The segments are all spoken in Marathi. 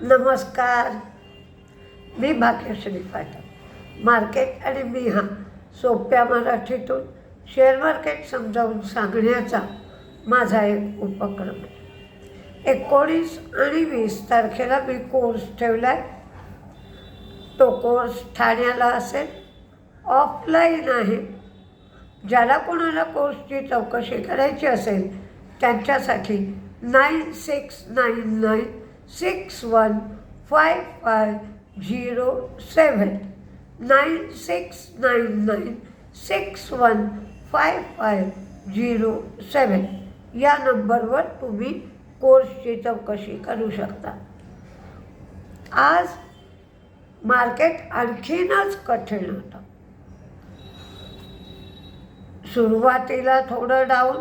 नमस्कार. मी भाग्यश्री पाठक मार्केट आणि मी हा सोप्या मराठीतून शेअर मार्केट समजावून सांगण्याचा माझा एक उपक्रम आहे. एकोणीस आणि वीस तारखेला मी कोर्स ठेवला आहे तो कोर्स ठाण्याला असेल ऑफलाईन आहे. ज्याला कोणाला कोर्सची चौकशी करायची असेल त्यांच्यासाठी nine six nine nine six one five five zero seven nine six nine nine six one five five zero seven या नंबरवर तुम्ही कोर्सची चौकशी करू शकता. आज मार्केट आणखीनच कठीण होतं. सुरुवातीला थोडं डाऊन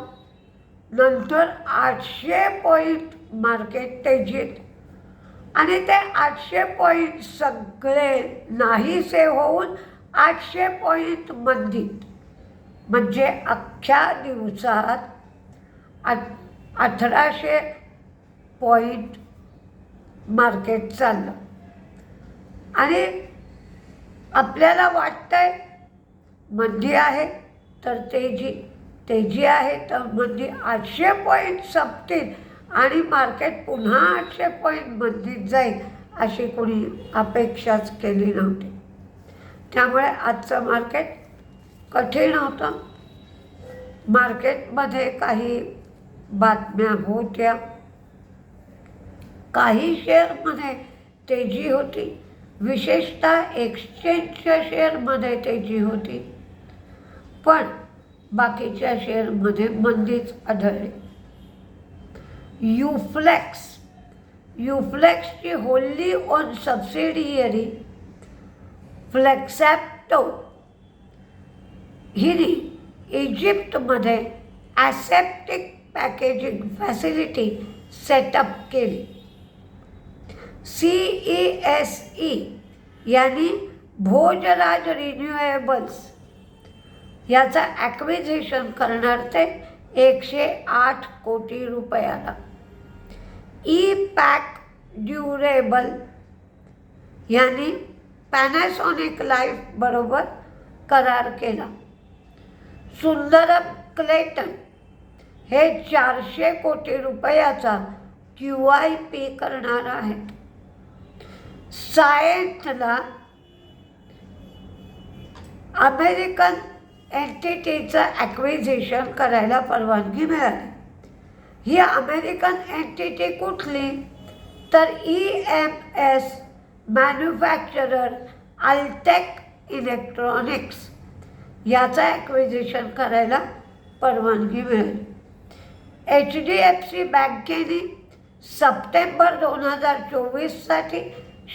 नंतर आठशे पॉईंट मार्केट तेजीत आणि ते आठशे पॉईंट सगळे नाहीसे होऊन आठशे पॉईंट मंदीत. म्हणजे अख्ख्या दिवसात आठ अठराशे पॉईंट मार्केट चाललं. आणि आपल्याला वाटतंय मंदी आहे तर तेजी तेजी आहे तर मंदी आठशे पॉईंट संपतील आणि मार्केट पुन्हा आठशे पॉईंट मंदीत जाईल अशी कोणी अपेक्षाच केली नव्हती. त्यामुळे आजचं मार्केट कठीण होतं. मार्केटमध्ये काही बातम्या होत्या. काही शेअरमध्ये तेजी होती. विशेषतः एक्सचेंजच्या शेअरमध्ये तेजी होती. पण बाकीच्या शेअरमध्ये मंदीच आढळली. युफ्लेक्स युफ्लेक्सची होल्ली ऑन सबसिडियरी फ्लेक्सॅप्टो हिने इजिप्तमध्ये ॲसेप्टिक पॅकेजिंग फॅसिलिटी सेटअप केली. सी ई एस ई यांनी भोजराज रिन्युएबल्स याचा ॲक्विझिशन करणार ते एकशे आठ कोटी रुपयाला. ई पॅक ड्युरेबल यांनी पॅनासॉनिक लाईफ बरोबर करार केला. सुंदरम क्लेटन हे चारशे कोटी रुपयाचा क्यू आय पी करणार आहेत सायंटला अमेरिकन एंटिटीचं ॲक्विजिशन करायला परवानगी मिळाली. ही अमेरिकन एंटिटी कुठली? तर E M S manufacturer Altek electronics याचं ॲक्विजिशन करायला परवानगी मिळेल. एच डी एफ सी बँकेने सप्टेंबर दोन हजार चोवीससाठी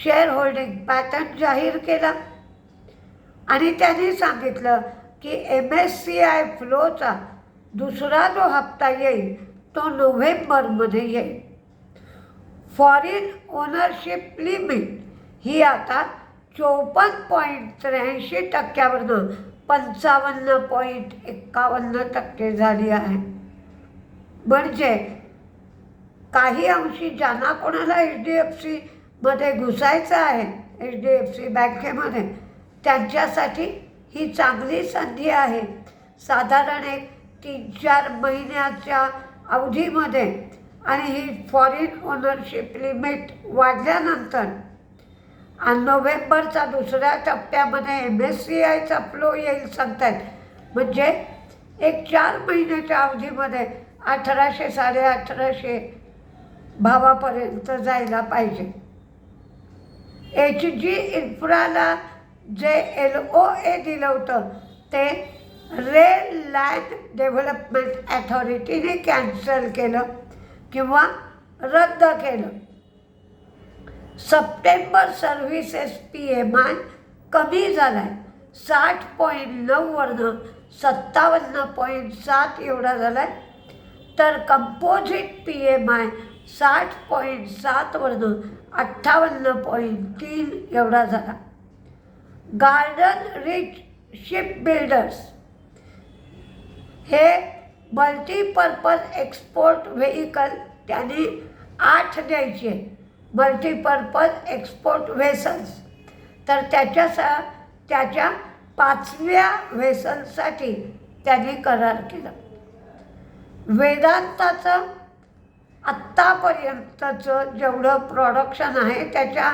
शेअर होल्डिंग पॅटर्न जाहीर केला. आणि त्यांनी सांगितलं की एम एस सी आय फ्लोचा दुसरा जो हप्ता येईल तो नोव्हेंबरमध्ये येईल. फॉरेन ओनरशिप लिमिट ही आता चोपन्न पॉईंट त्र्याऐंशी टक्क्यावरनं पंचावन्न पॉईंट एक्कावन्न टक्के झाली आहे. म्हणजे काही अंशी ज्यांना कोणाला एच डी एफ सीमध्ये घुसायचं आहे एच डी एफ सी बँकेमध्ये त्यांच्यासाठी ही चांगली संधी आहे. साधारण एक तीन चार महिन्याच्या अवधीमध्ये आणि ही फॉरेन ओनरशिप लिमिट वाढल्यानंतर आणि नोव्हेंबरचा दुसऱ्या टप्प्यामध्ये एम एस सी आयचा फ्लो येईल सांगतात. म्हणजे एक चार महिन्याच्या अवधीमध्ये अठराशे साडे अठराशे भावापर्यंत जायला पाहिजे. H G इन्फ्राला J L O ए दिलं होतं ते रेल लँड डेव्हलपमेंट ॲथॉरिटीने कॅन्सल केलं किंवा रद्द केलं. September services P M I कमी झाला आहे साठ पॉईंट नऊवरनं सत्तावन्न पॉईंट सात एवढा झाला आहे तर कंपोजिट पी एम आय साठ पॉईंट सातवरनं अठ्ठावन्न पॉईंट तीन एवढा झाला. गार्डन रिच शिप बिल्डर्स हे मल्टीपर्पज एक्सपोर्ट व्हेकल त्यांनी आठ द्यायचे. Multipurpose export vessels. तर त्याच्यासा त्याच्या पाचव्या व्हेसल्ससाठी त्यांनी करार केला. वेदांताचं आत्तापर्यंतचं जेवढं प्रॉडक्शन आहे त्याच्या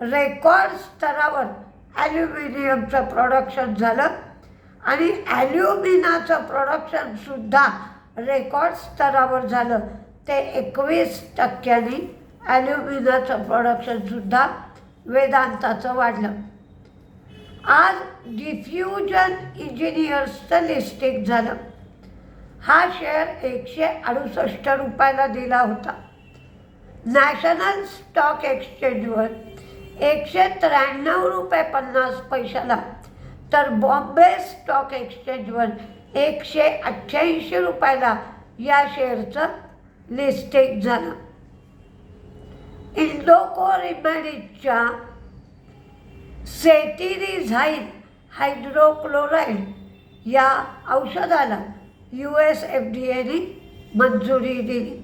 रेकॉर्ड स्तरावर ॲल्युमिनियमचं प्रोडक्शन झालं. आणि ॲल्युमिनाचं प्रोडक्शनसुद्धा रेकॉर्ड स्तरावर झालं. ते एकवीस टक्क्यांनी ॲल्युमिनाचं प्रोडक्शनसुद्धा वेदांताचं वाढलं. आज डिफ्युजन इंजिनियर्सचं लिस्टिंग झालं. हा शेअर एकशे अडुसष्ट रुपयाला दिला होता. नॅशनल स्टॉक एक्सचेंजवर एकशे त्र्याण्णव रुपये पन्नास पैशाला तर बॉम्बे स्टॉक एक्सचेंजवर एकशे अठ्ठ्याऐंशी रुपयाला या शेअरचं लिस्टिंग झालं. इंडोको रिमॅडिजच्या सेटिरिझाईन हायड्रोक्लोराईड या औषधाला यू एस एफ डी एने मंजुरी दिली.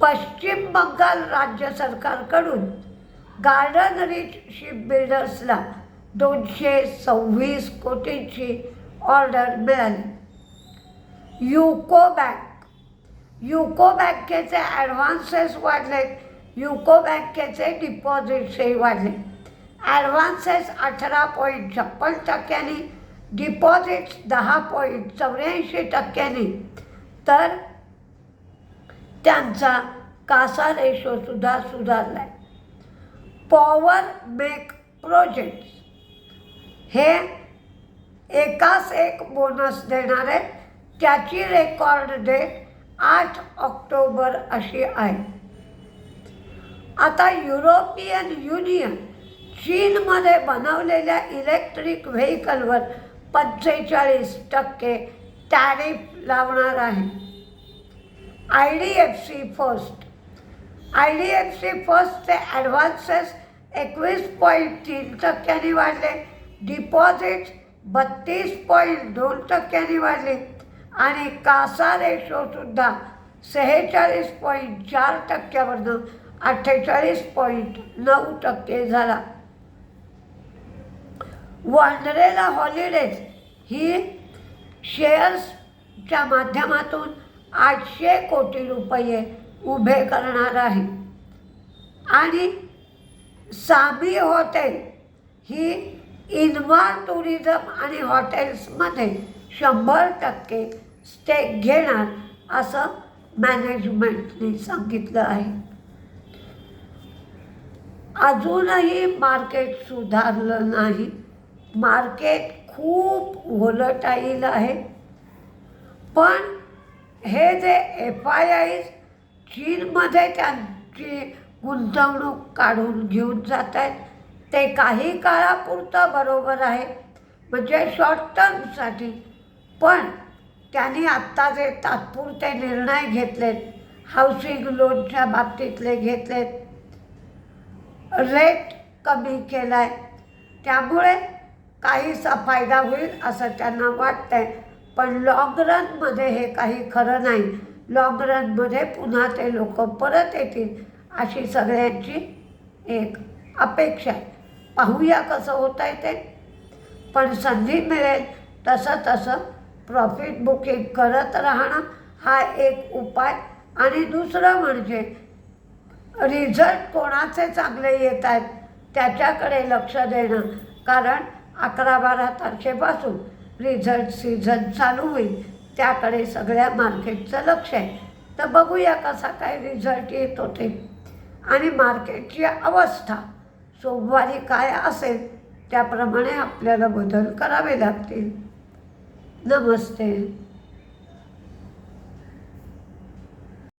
पश्चिम बंगाल राज्य सरकारकडून गार्डन रिच शिपबिल्डर्सला दोनशे सव्वीस कोटींची ऑर्डर मिळाली. युको बँक युको बँकेचे ॲडव्हान्सेस वाढलेत युको बँकेचे डिपॉझिट्सही वाढले. ॲडव्हान्सेस अठरा पॉईंट छप्पन टक्क्यांनी डिपॉझिट्स दहा पॉईंट चौऱ्याऐंशी टक्क्यांनी. तर त्यांचा कासा रेशोसुद्धा सुधारला आहे पॉवर मेक प्रोजेक्ट्स हे एकास एक बोनस देणार आहेत. त्याची रेकॉर्ड डेट आठ ऑक्टोबर अशी आहे. आता युरोपियन युनियन चीनमध्ये बनवलेल्या इलेक्ट्रिक व्हेकलवर पंचेचाळीस टक्के टॅरिफ लावणार आहे. I D F C first I D F C फर्स्टचे advances एकवीस पॉईंट तीन टक्क्यांनी वाढले. डिपॉझिट बत्तीस पॉईंट दोन टक्क्यांनी वाढले. आणि कासा रेशोसुद्धा सेहेचाळीस पॉईंट चार टक्क्यावरनं अठ्ठेचाळीस पॉईंट नऊ टक्के झाला. वॉन्डरेला हॉलिडेज ही शेअर्सच्या माध्यमातून आठशे कोटी रुपये उभे करणार आहे. आणि सामी हॉटेल ही इन्मार टुरिझम आणि हॉटेल्समध्ये शंभर टक्के स्टेक घेणार असं मॅनेजमेंटने सांगितलं आहे. अजूनही मार्केट सुधारलं नाही. मार्केट खूप व्होलटाईल आहे. पण हे जे एफ आय आयज चीनमध्ये त्यांची गुंतवणूक काढून घेऊन जात आहेत ते काही काळापुरतं बरोबर आहे. म्हणजे शॉर्ट टर्मसाठी पण त्यांनी आत्ता जे तात्पुरते निर्णय घेतलेत हाऊसिंग लोनच्या बाबतीतले घेतलेत रेट कमी केला आहे त्यामुळे काहीसा फायदा होईल असं त्यांना वाटतंय. पण लॉंग रनमध्ये हे काही खरं नाही. लॉंग रनमध्ये पुन्हा ते लोक परत येतील अशी सगळ्यांची एक अपेक्षा आहे. पाहूया कसं होत आहे ते. पण संधी मिळेल तसं तसं प्रॉफिट बुकिंग करत राहणं हा एक उपाय. आणि दुसरं म्हणजे रिझल्ट कोणाचे चांगले येत आहेत त्याच्याकडे लक्ष देणं. कारण अकरा बारा तारखेपासून रिझल्ट सीझन चालू होईल त्याकडे सगळ्या मार्केटचं लक्ष आहे. तर बघूया कसा काय रिझल्ट येत होते आणि मार्केटची अवस्था. सोमवारी काय असेल त्याप्रमाणे आपल्याला बदल करावे लागतील. नमस्ते.